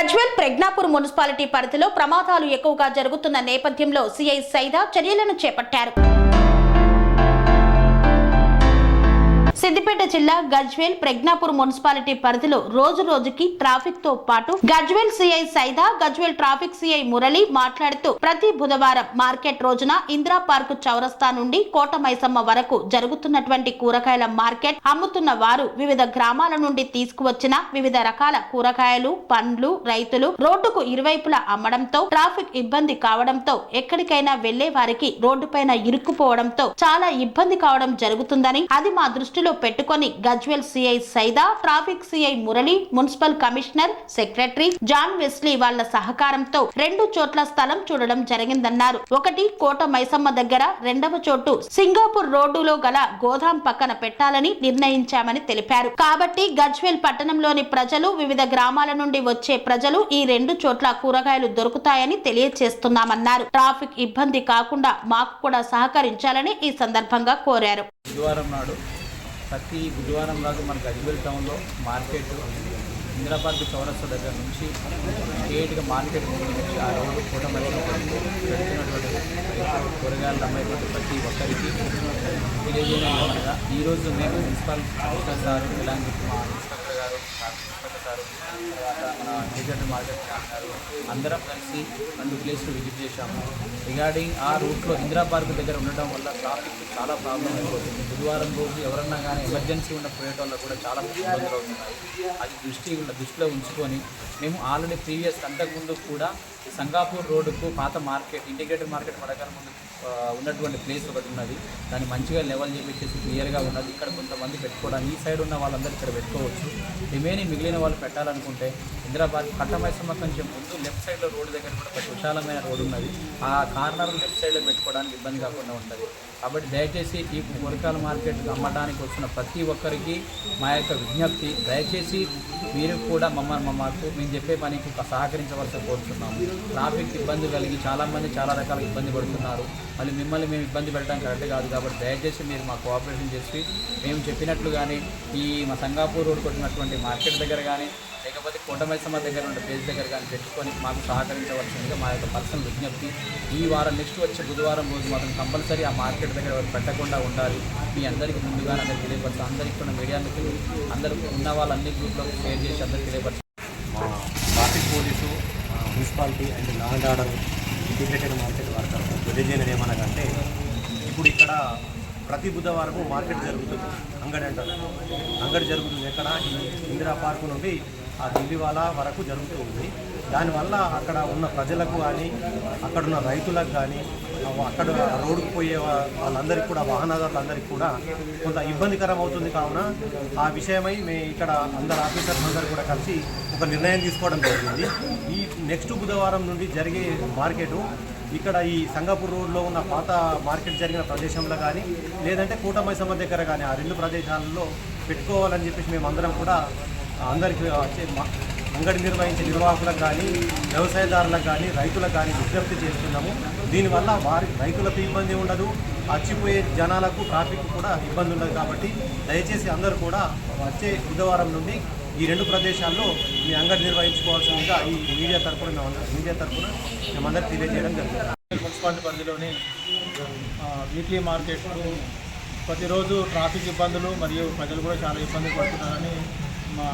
Gajwel Pragnapur municipality పరిధిలో ప్రమాదాలు ఎక్కువగా జరుగుతున్న నేపథ్యంలో సిఐ సైదా చర్యలను చేపట్టారు. సిద్దిపేట జిల్లా గజ్వేల్ ప్రజ్ఞాపూర్ మున్సిపాలిటీ పరిధిలో రోజు రోజుకి ట్రాఫిక్తో పాటు Gajwel CI Saida Gajwel traffic CI Murali మాట్లాడుతూ ప్రతి బుధవారం మార్కెట్ రోజున ఇందిరా పార్క్ చౌరస్తా నుండి కోట మైసమ్మ వరకు జరుగుతున్నటువంటి కూరగాయల మార్కెట్ అమ్ముతున్న వారు వివిధ గ్రామాల నుండి తీసుకువచ్చిన వివిధ రకాల కూరగాయలు పండ్లు రైతులు రోడ్డుకు ఇరువైపులా అమ్మడంతో ట్రాఫిక్ ఇబ్బంది కావడంతో ఎక్కడికైనా వెళ్ళే వారికి రోడ్డుపైన ఇరుక్కుపోవడంతో చాలా ఇబ్బంది కావడం జరుగుతుందని అది మా దృష్టిలో పెట్టుకు మేల్కొని Gajwel CI Saida traffic CI Murali municipal commissioner secretary John Wesley వాళ్ళ సహకారంతో రెండు చోట్ల స్థలం చూడడం జరిగిందన్నారు. ఒకటి కోట మైసమ్మ దగ్గర రెండవ చోటు సింగాపూర్ రోడ్డులో గల గోదాం పక్కన పెట్టాలని నిర్ణయించామని తెలిపారు. కాబట్టి గజ్వెల్ పట్టణంలోని ప్రజలు వివిధ గ్రామాల నుండి వచ్చే ప్రజలు ఈ రెండు చోట్ల కూరగాయలు దొరుకుతాయని తెలియచేస్తున్నామన్నారు. ట్రాఫిక్ ఇబ్బంది కాకుండా మాకు కూడా సహకరించాలని ఈ సందర్భంగా కోరారు. బుధవారం నాడు ప్రతి బుధవారం నాడు మన గజ్వేల్ టౌన్లో మార్కెట్. ఇందిరాపార్క్ చౌరస్తా దగ్గర నుంచి స్టేట్గా మార్కెట్ ముందు నుంచి ఆ రోజు కూటమి పెడుతున్నటువంటి కూరగాయలు అమ్మేటువంటి ప్రతి ఒక్కరికి తెలియజేయగా ఈరోజు మేము మున్సిపల్ కమిషనర్ సార్ ఇలాంటి మా ఇన్స్పెక్టర్ గారు తర్వాత మన డిజిటల్ మార్కెట్ గారు అందరం కలిసి రెండు ప్లేస్లు విజిట్ చేశాము. రిగార్డింగ్ ఆ రూట్లో ఇందిరా పార్క్ దగ్గర ఉండటం వల్ల ట్రాఫిక్ చాలా ప్రాబ్లం అయిపోతుంది. బుధవారం రోజు ఎవరన్నా కానీ ఎమర్జెన్సీ ఉన్న పోయేటోళ్ళు కూడా చాలా ఇబ్బందులు అవుతున్నాయి అది దృష్టి దృష్టిలో ఉంచుకొని మేము ఆల్రెడీ ప్రీవియస్ అంతకుముందు కూడా సంగాపూర్ రోడ్డుకు పాత మార్కెట్ ఇంటిగ్రేటెడ్ మార్కెట్ పడగల ముందు ఉన్నటువంటి ప్లేస్ ఒకటి ఉన్నది. దాన్ని మంచిగా లెవెల్ చేపించేసి క్లియర్గా ఉన్నది. ఇక్కడ కొంతమంది పెట్టుకోవడానికి ఈ సైడ్ ఉన్న వాళ్ళందరూ ఇక్కడ పెట్టుకోవచ్చు. రిమైనింగ్ మిగిలిన వాళ్ళు పెట్టాలనుకుంటే హైదరాబాద్ కట్టమైసమ్మ కొంచెం ముందు లెఫ్ట్ సైడ్లో రోడ్డు దగ్గర కూడా ఒక విశాలమైన రోడ్డు ఉన్నది. ఆ కార్నర్ లెఫ్ట్ సైడ్లో పెట్టుకోవడానికి ఇబ్బంది కాకుండా ఉంటుంది. కాబట్టి దయచేసి ఈ కూరగాయల మార్కెట్ అమ్మడానికి వచ్చిన ప్రతి ఒక్కరికి మా యొక్క విజ్ఞప్తి. దయచేసి మీరు కూడా మమ్మల్ని మాకు మేము చెప్పే పనికి సహకరించవలసి కోరుతున్నాము ట్రాఫిక్ ఇబ్బంది కలిగి చాలామంది చాలా రకాల ఇబ్బంది పడుతున్నారు. మళ్ళీ మిమ్మల్ని మేము ఇబ్బంది పెట్టడం కరెక్ట్ కాదు కాబట్టి దయచేసి మీరు మా కోఆపరేషన్ చేసి మేము చెప్పినట్లు కానీ ఈ మా సంగాపూర్ రోడ్ కొట్టినటువంటి మార్కెట్ దగ్గర కానీ లేకపోతే కోటమైసమ్మ దగ్గర ఉన్న ప్లేస్ దగ్గర కానీ పెట్టుకొని మాకు సహకరించవలసిందిగా మా యొక్క పర్సనల్ విజ్ఞప్తి. ఈ వారం నెక్స్ట్ వచ్చే బుధవారం రోజు మాత్రం కంపల్సరీ ఆ మార్కెట్ దగ్గర పెట్టకుండా ఉండాలి. మీ అందరికీ ముందుగా అందరికీ తెలియపరచు అందరికీ ఉన్న మీడియా మిత్రులు అందరికీ ఉన్న వాళ్ళన్ని గ్రూప్లో షేర్ చేసి అందరికీ తెలియపరచు మా ట్రాఫిక్ పోలీసు ఆ, municipality and law and order integrated market వారి తరఫున తెలియజేయనిది ఏమనగంటే ఇప్పుడు ఇక్కడ ప్రతి బుధవారము మార్కెట్ జరుగుతుంది. అంగడి అంటారు. అంగడి జరుగుతుంది ఎక్కడ? ఈ ఇందిరా పార్కు నుండి ఆ దిల్లీవాల వరకు జరుగుతూ ఉంది. దానివల్ల అక్కడ ఉన్న ప్రజలకు కానీ అక్కడున్న రైతులకు కానీ అక్కడ రోడ్డుకు పోయే వాళ్ళందరికీ కూడా వాహనదారులందరికీ కూడా కొంత ఇబ్బందికరం అవుతుంది. కావున ఆ విషయమై మేము ఇక్కడ అందరు ఆఫీసర్స్ అందరూ కూడా కలిసి ఒక నిర్ణయం తీసుకోవడం జరిగింది. ఈ నెక్స్ట్ బుధవారం నుండి జరిగే మార్కెటు ఇక్కడ ఈ సంగాపూర్ రోడ్లో ఉన్న పాత మార్కెట్ జరిగిన ప్రదేశంలో కానీ లేదంటే కూటమైసమ్మ దగ్గర కానీ ఆ రెండు ప్రదేశాలలో పెట్టుకోవాలని చెప్పేసి మేము అందరం కూడా అందరికీ వచ్చే అంగడి నిర్వహించే నిర్వాహకులకు కానీ వ్యవసాయదారులకు కానీ రైతులకు కానీ విజ్ఞప్తి చేస్తున్నాము. దీనివల్ల వారి రైతులకు ఇబ్బంది ఉండదు. వచ్చిపోయే జనాలకు ట్రాఫిక్ కూడా ఇబ్బంది ఉండదు కాబట్టి దయచేసి అందరూ కూడా వచ్చే బుధవారం నుండి ఈ రెండు ప్రదేశాల్లో మీ అంగడి నిర్వహించుకోవాల్సిందిగా ఈ మీడియా తరపున మేము మీడియా తరపున మేమందరికి తెలియజేయడం జరుగుతుంది మున్సిపాలిటీ పరిధిలోని వీక్లీ మార్కెట్లు ప్రతిరోజు ట్రాఫిక్ ఇబ్బందులు మరియు ప్రజలు కూడా చాలా ఇబ్బంది పడుతున్నారని మా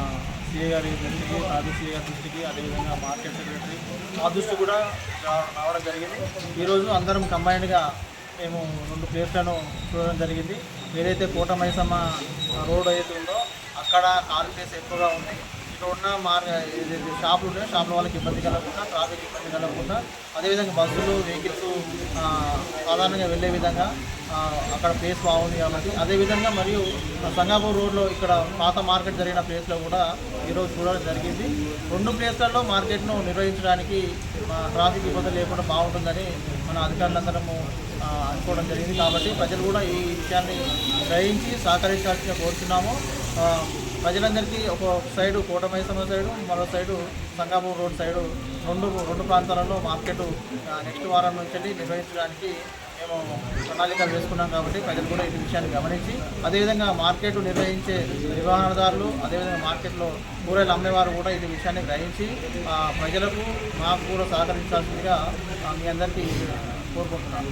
సీఏ గారి దృష్టికి ట్రాఫిక్ సీఏ గారి దృష్టికి అదేవిధంగా మార్కెట్ సెక్రటరీ మా దృష్టి కూడా రావడం జరిగింది. ఈరోజు అందరం కంబైన్డ్గా మేము రెండు ప్లేస్లను చూడడం జరిగింది. ఏదైతే కోటమైసమ్మ రోడ్ అయితే ఉందో అక్కడ కార్ ప్లేస్ ఎక్కువగా ఉంది. ఇక్కడ ఉన్న మార్ ఏదైతే షాపులు ఉన్నాయో షాపుల వాళ్ళకి ఇబ్బంది కలగకుండా ట్రాఫిక్ ఇబ్బంది కలగకుండా అదేవిధంగా బస్సులు వెహికల్స్ సాధారణంగా వెళ్ళే విధంగా అక్కడ ప్లేస్ బాగుంది కాబట్టి. అదేవిధంగా మరియు సంగాపూర్ రోడ్లో ఇక్కడ పాత మార్కెట్ జరిగిన ప్లేస్లో కూడా ఈరోజు చూడడం జరిగింది. రెండు ప్లేస్లలో మార్కెట్ను నిర్వహించడానికి ట్రాఫిక్ ఇబ్బంది లేకుండా బాగుంటుందని మన అధికారులందరము అనుకోవడం జరిగింది కాబట్టి ప్రజలు కూడా ఈ విషయాన్ని గ్రహించి సహకరించాల్సిన కోరుతున్నాము ప్రజలందరికీ ఒక సైడు కోటమైసమ్మ సైడు మరో సైడు సంగాపూర్ రోడ్ సైడు రెండు రెండు ప్రాంతాలలో మార్కెట్ నెక్స్ట్ వారం నుంచి నిర్వహించడానికి మేము ప్రణాళికలు వేసుకున్నాం కాబట్టి ప్రజలు కూడా ఈ విషయాన్ని గమనించి అదేవిధంగా మార్కెట్ నిర్వహించే నిర్వహణదారులు అదేవిధంగా మార్కెట్లో కూరలు అమ్మేవారు కూడా ఈ విషయాన్ని గ్రహించి ప్రజలకు మాకు కూడా సహకరించాల్సిందిగా మీ అందరికీ కోరుకుంటున్నాను.